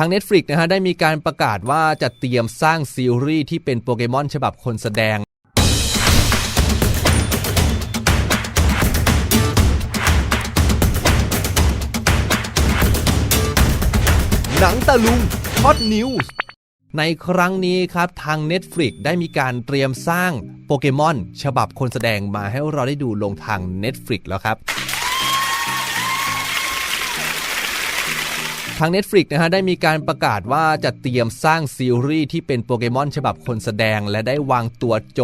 ทาง Netflix นะฮะได้มีการประกาศว่าจะเตรียมสร้างซีรีส์ที่เป็นโปเกมอนฉบับคนแสดง หนังตะลุงฮอตนิวส์ในครั้งนี้ครับทาง Netflix ได้มีการเตรียมสร้างโปเกมอนฉบับคนแสดงมาให้เราได้ดูลงทาง Netflix แล้วครับ ทาง Netflix นะฮะได้มีการประกาศว่าจะเตรียมสร้างซีรีส์ที่เป็นโปเกมอนฉบับคนแสดง และได้วางตัวโจ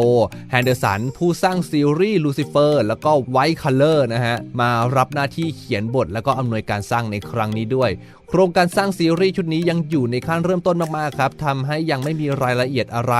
แฮนเดอร์สันผู้สร้างซีรีส์ลูซิเฟอร์แล้วก็ไวท์คัลเลอร์นะฮะมารับหน้าที่เขียนบทแล้วก็อำนวยการสร้างในครั้งนี้ด้วย โครงการสร้างซีรีส์ชุดนี้ยังอยู่ในขั้นเริ่มต้นมากๆครับทำให้ยังไม่มีรายละเอียดอะไร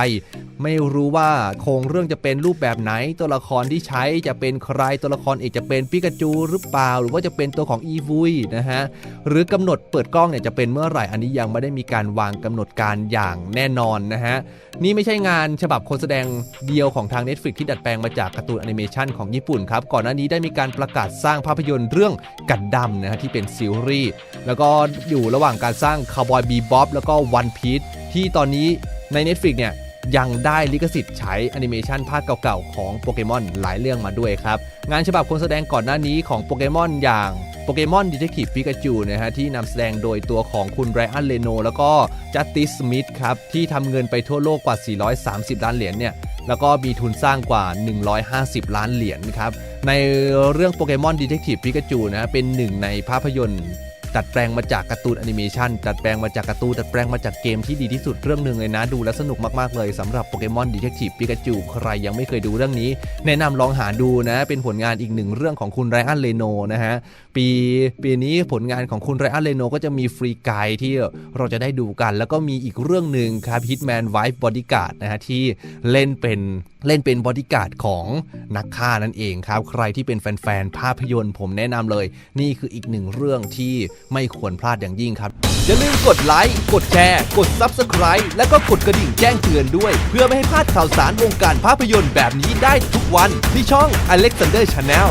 ไม่รู้ว่าโครงเรื่องจะเป็นรูปแบบไหน ตัวละครที่ใช้จะเป็นใครตัวละครเอกจะเป็นปิกาจูหรือเปล่า หรือว่าจะเป็นตัวของอีวุยนะฮะหรือกำหนดเปิดกล้องเนี่ยจะเป็นเมื่อไหร่อันนี้ยังไม่ได้มีการวางกำหนดการอย่างแน่นอนนะฮะนี่ไม่ใช่งานฉบับคนแสดงเดียวของทาง Netflix ที่ดัดแปลงมาจากการ์ตูนแอนิเมชันของญี่ปุ่นครับก่อนหน้านี้ได้มีการประกาศสร้างภาพยนตร์เรื่องกัดดำนะฮะที่เป็นซีรีส์แล้วก็อยู่ระหว่างการสร้างคาวบอยบีบ๊อบแล้วก็วันพี e ที่ตอนนี้ใน Netflix เนี่ยยังได้ลิขสิทธิ์ใช้แอนิเมชันภาคเก่าๆ ของโปเกมอนหลายเรื่องมาด้วยครับ งานฉบับคนแสดงก่อนหน้านี้ของโปเกมอนอย่างโปเกมอนดีเทคทีฟปิกาจูนะฮะที่นำแสดงโดยตัวของคุณไรอันเลโนแล้วก็จัตติสมิธครับ ที่ทำเงินไปทั่วโลกกว่า 430 ล้านเหรียญเนี่ยแล้วก็มีทุนสร้างกว่า 150 ล้านเหรียญครับ ในเรื่องโปเกมอนดีเทคทีฟปิกาจูนะฮะเป็นหนึ่งในภาพยนตร์ ดัดแปลงมาจากการ์ตูนแอนิเมชันดัดแปลงมาจากการ์ตูนดัดแปลงมาจากเกมที่ดีที่สุดเรื่องหนึ่งเลยนะ ดูแล้วสนุกมากๆเลยสำหรับโปเกมอนดีเทคทีฟปิกาจูใครยังไม่เคยดูเรื่องนี้ แนะนำลองหาดูนะ เป็นผลงานอีกหนึ่งเรื่องของคุณไรอันเลโนนะฮะปีปีนี้ผลงานของคุณไรอันเลโนก็จะมีฟรีไกด์ที่เราจะได้ดูกัน แล้วก็มีอีกเรื่องหนึ่งครับ Hitman Wife Bodyguard นะฮะที่เล่นเป็น เล่นเป็นบอดี้การ์ดของนักฆ่านั่นเองครับ ใครที่เป็นแฟนๆภาพยนตร์ผมแนะนำเลย นี่คืออีกหนึ่งเรื่องที่ไม่ควรพลาดอย่างยิ่งครับ อย่าลืมกดไลค์ กดแชร์ กด Subscribe และก็กดกระดิ่งแจ้งเตือนด้วย เพื่อไม่ให้พลาดข่าวสารวงการภาพยนตร์แบบนี้ได้ทุกวัน ที่ช่อง Alexander Channel